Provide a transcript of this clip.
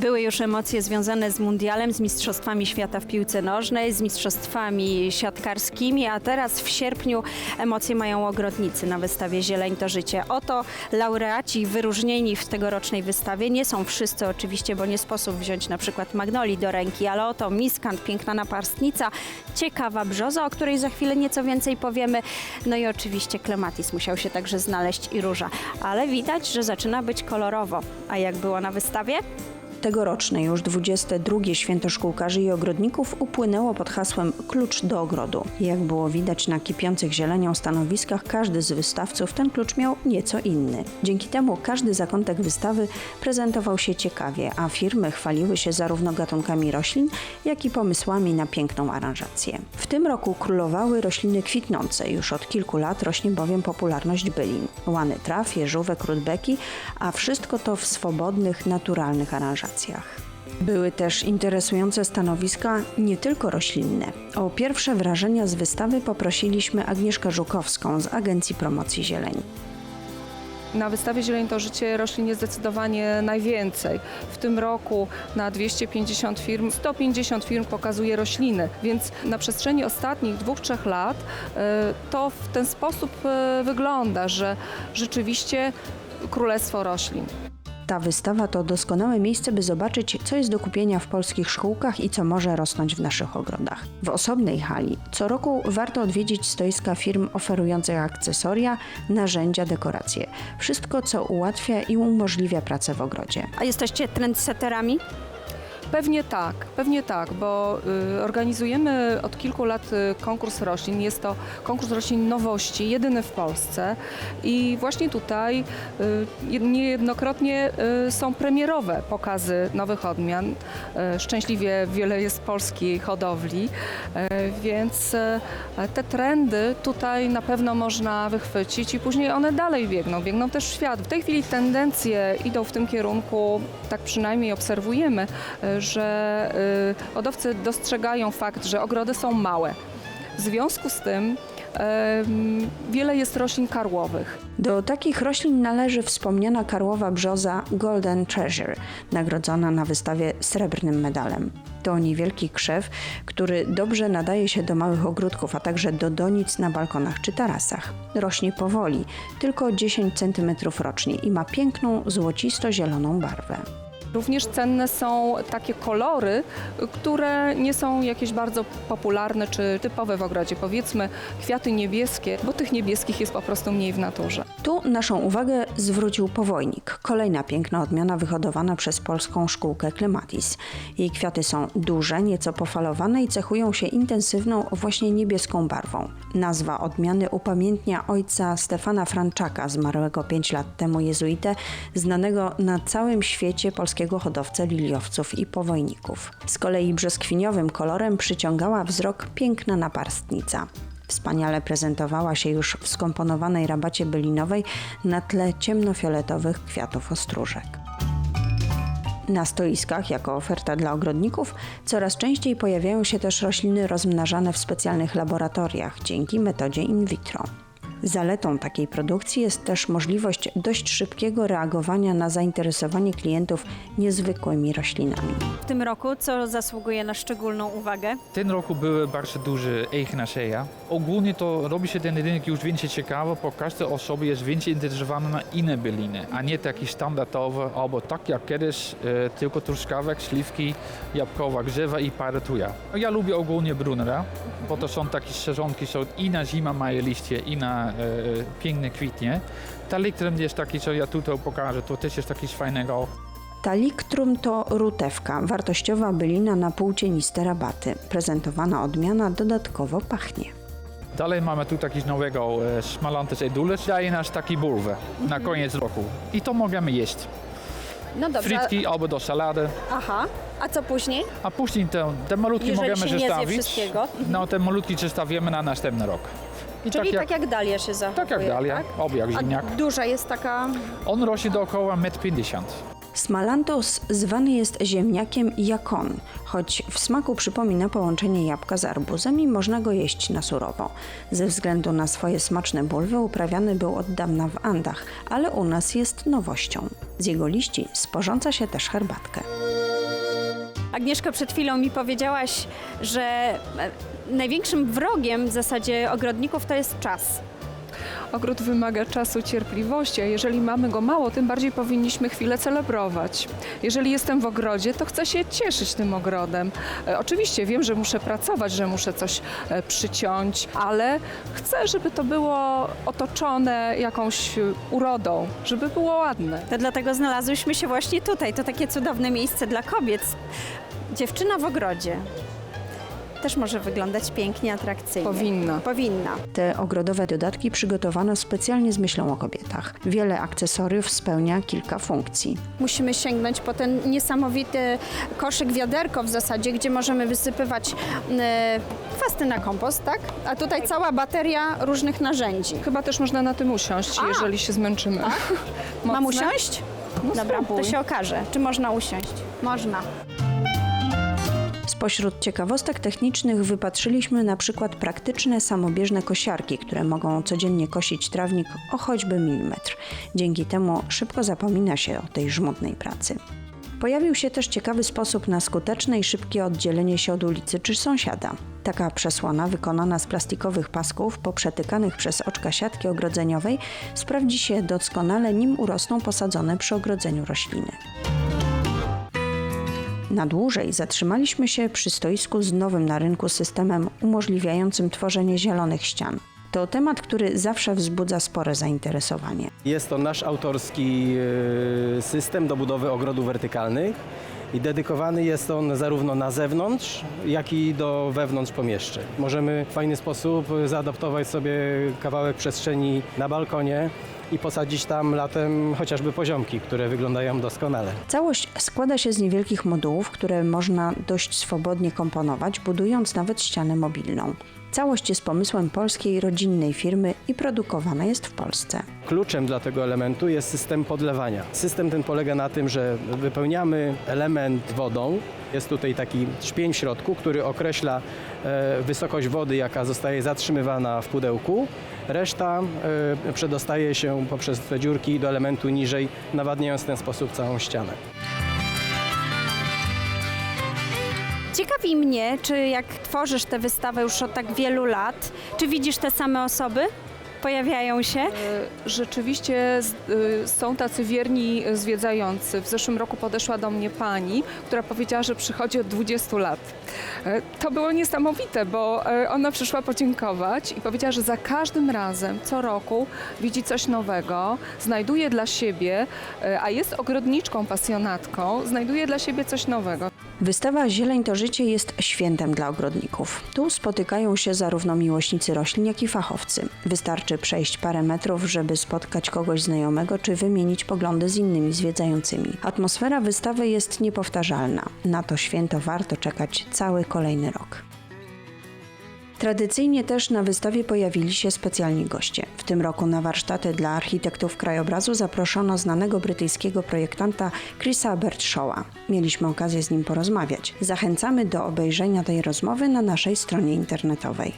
Były już emocje związane z mundialem, z Mistrzostwami Świata w piłce nożnej, z Mistrzostwami siatkarskimi, a teraz w sierpniu emocje mają ogrodnicy na wystawie Zieleń to Życie. Oto laureaci wyróżnieni w tegorocznej wystawie. Nie są wszyscy oczywiście, bo nie sposób wziąć na przykład magnolii do ręki, ale oto miskant, piękna naparstnica, ciekawa brzoza, o której za chwilę nieco więcej powiemy. No i oczywiście klematis musiał się także znaleźć i róża. Ale widać, że zaczyna być kolorowo. A jak było na wystawie? Tegoroczne już 22 Święto Szkółkarzy i Ogrodników upłynęło pod hasłem Klucz do ogrodu. Jak było widać na kipiących zielenią stanowiskach, każdy z wystawców ten klucz miał nieco inny. Dzięki temu każdy zakątek wystawy prezentował się ciekawie, a firmy chwaliły się zarówno gatunkami roślin, jak i pomysłami na piękną aranżację. W tym roku królowały rośliny kwitnące. Już od kilku lat rośnie bowiem popularność bylin. Łany traw, jeżówek, rudbeki, a wszystko to w swobodnych, naturalnych aranżacjach. Były też interesujące stanowiska nie tylko roślinne. O pierwsze wrażenia z wystawy poprosiliśmy Agnieszkę Żukowską z Agencji Promocji Zieleni. Na wystawie Zieleń to Życie roślin jest zdecydowanie najwięcej. W tym roku na 250 firm 150 firm pokazuje rośliny, więc na przestrzeni ostatnich dwóch, trzech lat e, to w ten sposób e, wygląda, że rzeczywiście królestwo roślin. Ta wystawa to doskonałe miejsce, by zobaczyć, co jest do kupienia w polskich szkółkach i co może rosnąć w naszych ogrodach. W osobnej hali co roku warto odwiedzić stoiska firm oferujących akcesoria, narzędzia, dekoracje. Wszystko, co ułatwia i umożliwia pracę w ogrodzie. A jesteście trendsetterami? Pewnie tak, pewnie tak, bo y, organizujemy od kilku lat y, konkurs roślin. Jest to konkurs roślin nowości, jedyny w Polsce i właśnie tutaj y, jed- niejednokrotnie są premierowe pokazy nowych odmian. Szczęśliwie wiele jest polskiej hodowli, więc te trendy tutaj na pewno można wychwycić i później one dalej biegną, biegną też w świat. W tej chwili tendencje idą w tym kierunku, tak przynajmniej obserwujemy, że y, hodowcy dostrzegają fakt, że ogrody są małe. W związku z tym em, wiele jest roślin karłowych. Do takich roślin należy wspomniana karłowa brzoza Golden Treasure, nagrodzona na wystawie srebrnym medalem. To niewielki krzew, który dobrze nadaje się do małych ogródków, a także do donic na balkonach czy tarasach. Rośnie powoli, tylko 10 cm rocznie i ma piękną, złocisto-zieloną barwę. Również cenne są takie kolory, które nie są jakieś bardzo popularne czy typowe w ogrodzie. Powiedzmy kwiaty niebieskie, bo tych niebieskich jest po prostu mniej w naturze. Tu naszą uwagę zwrócił powojnik, kolejna piękna odmiana wyhodowana przez polską szkółkę Klematis. Jej kwiaty są duże, nieco pofalowane i cechują się intensywną, właśnie niebieską barwą. Nazwa odmiany upamiętnia ojca Stefana Franczaka, zmarłego 5 lat temu jezuitę, znanego na całym świecie polskiego hodowcę liliowców i powojników. Z kolei brzoskwiniowym kolorem przyciągała wzrok piękna naparstnica. Wspaniale prezentowała się już w skomponowanej rabacie bylinowej na tle ciemnofioletowych kwiatów ostróżek. Na stoiskach, jako oferta dla ogrodników, coraz częściej pojawiają się też rośliny rozmnażane w specjalnych laboratoriach dzięki metodzie in vitro. Zaletą takiej produkcji jest też możliwość dość szybkiego reagowania na zainteresowanie klientów niezwykłymi roślinami. W tym roku co zasługuje na szczególną uwagę? W tym roku były bardzo duże echinacea. Ogólnie to robi się ten rynek już więcej ciekawy, bo każda osoba jest więcej zainteresowana na inne byliny, a nie taki standardowy, albo tak jak kiedyś, e, tylko truskawek, śliwki, jabłkowa, grzywa i parę tuja. Ja lubię ogólnie brunera, bo to są takie sezonki, są i na zima mają liście, i na e, piękne kwitnie. Taliktren jest taki, co ja tutaj pokażę, to też jest taki fajnego Taliktrum to rutewka, wartościowa bylina na półcieniste rabaty. Prezentowana odmiana dodatkowo pachnie. Dalej mamy tu taki nowego e, Smalantes edulis. Daje nas taki bulwę na koniec roku. I to możemy jeść. No dobrze. Frytki albo do salady. Aha. A co później? A później te, te malutki Jeżeli możemy się nie zje zostawić. wszystkiego. No te malutki zostawimy na następny rok. I Czyli tak jak, dalia się zachowuje, tak jak dalia, obiak ziemniak. duża jest taka... On rośnie dookoła 1,50 m. Smalantus zwany jest ziemniakiem jakon, choć w smaku przypomina połączenie jabłka z arbuzem i można go jeść na surowo. Ze względu na swoje smaczne bulwy uprawiany był od dawna w Andach, ale u nas jest nowością. Z jego liści sporządza się też herbatkę. Agnieszko, przed chwilą mi powiedziałaś, że e, największym wrogiem w zasadzie ogrodników to jest czas. Ogród wymaga czasu, cierpliwości, a jeżeli mamy go mało, tym bardziej powinniśmy chwilę celebrować. Jeżeli jestem w ogrodzie, to chcę się cieszyć tym ogrodem. E, oczywiście wiem, że muszę pracować, że muszę coś e, przyciąć, ale chcę, żeby to było otoczone jakąś e, urodą, żeby było ładne. To dlatego znalazłyśmy się właśnie tutaj. To takie cudowne miejsce dla kobiet. Dziewczyna w ogrodzie. Też może wyglądać pięknie, atrakcyjnie. Powinna. Powinna. Te ogrodowe dodatki przygotowano specjalnie z myślą o kobietach. Wiele akcesoriów spełnia kilka funkcji. Musimy sięgnąć po ten niesamowity koszyk, wiaderko w zasadzie, gdzie możemy wysypywać e, kwasty na kompost, tak? A tutaj cała bateria różnych narzędzi. Chyba też można na tym usiąść, A. jeżeli się zmęczymy. Mam usiąść? No Dobra, to spróbuj. się okaże. Czy można usiąść? Można. Spośród ciekawostek technicznych wypatrzyliśmy na przykład praktyczne samobieżne kosiarki, które mogą codziennie kosić trawnik o choćby milimetr. Dzięki temu szybko zapomina się o tej żmudnej pracy. Pojawił się też ciekawy sposób na skuteczne i szybkie oddzielenie się od ulicy czy sąsiada. Taka przesłona wykonana z plastikowych pasków poprzetykanych przez oczka siatki ogrodzeniowej sprawdzi się doskonale nim urosną posadzone przy ogrodzeniu rośliny. Na dłużej zatrzymaliśmy się przy stoisku z nowym na rynku systemem umożliwiającym tworzenie zielonych ścian. To temat, który zawsze wzbudza spore zainteresowanie. Jest to nasz autorski e, system do budowy ogrodów wertykalnych i dedykowany jest on zarówno na zewnątrz, jak i do wewnątrz pomieszczeń. Możemy w fajny sposób zaadaptować sobie kawałek przestrzeni na balkonie i posadzić tam latem chociażby poziomki, które wyglądają doskonale. Całość składa się z niewielkich modułów, które można dość swobodnie komponować, budując nawet ścianę mobilną. Całość jest pomysłem polskiej rodzinnej firmy i produkowana jest w Polsce. Kluczem dla tego elementu jest system podlewania. System ten polega na tym, że wypełniamy element wodą. Jest tutaj taki szpień w środku, który określa e, wysokość wody, jaka zostaje zatrzymywana w pudełku. Reszta e, przedostaje się poprzez te dziurki do elementu niżej, nawadniając w ten sposób całą ścianę. Ciekawi mnie, czy jak tworzysz tę wystawę już od tak wielu lat, czy widzisz te same osoby? Pojawiają się? E, Rzeczywiście y, są tacy wierni zwiedzający. W zeszłym roku podeszła do mnie pani, która powiedziała, że przychodzi od 20 lat. E, To było niesamowite, bo e, ona przyszła podziękować i powiedziała, że za każdym razem, co roku widzi coś nowego, znajduje dla siebie, e, a jest ogrodniczką, pasjonatką, znajduje dla siebie coś nowego. Wystawa Zieleń to życie jest świętem dla ogrodników. Tu spotykają się zarówno miłośnicy roślin, jak i fachowcy. Wystarczy przejść parę metrów, żeby spotkać kogoś znajomego czy wymienić poglądy z innymi zwiedzającymi. Atmosfera wystawy jest niepowtarzalna. Na to święto warto czekać cały kolejny rok. Tradycyjnie też na wystawie pojawili się specjalni goście. W tym roku na warsztaty dla architektów krajobrazu zaproszono znanego brytyjskiego projektanta Chrisa Bertshawa. Mieliśmy okazję z nim porozmawiać. Zachęcamy do obejrzenia tej rozmowy na naszej stronie internetowej.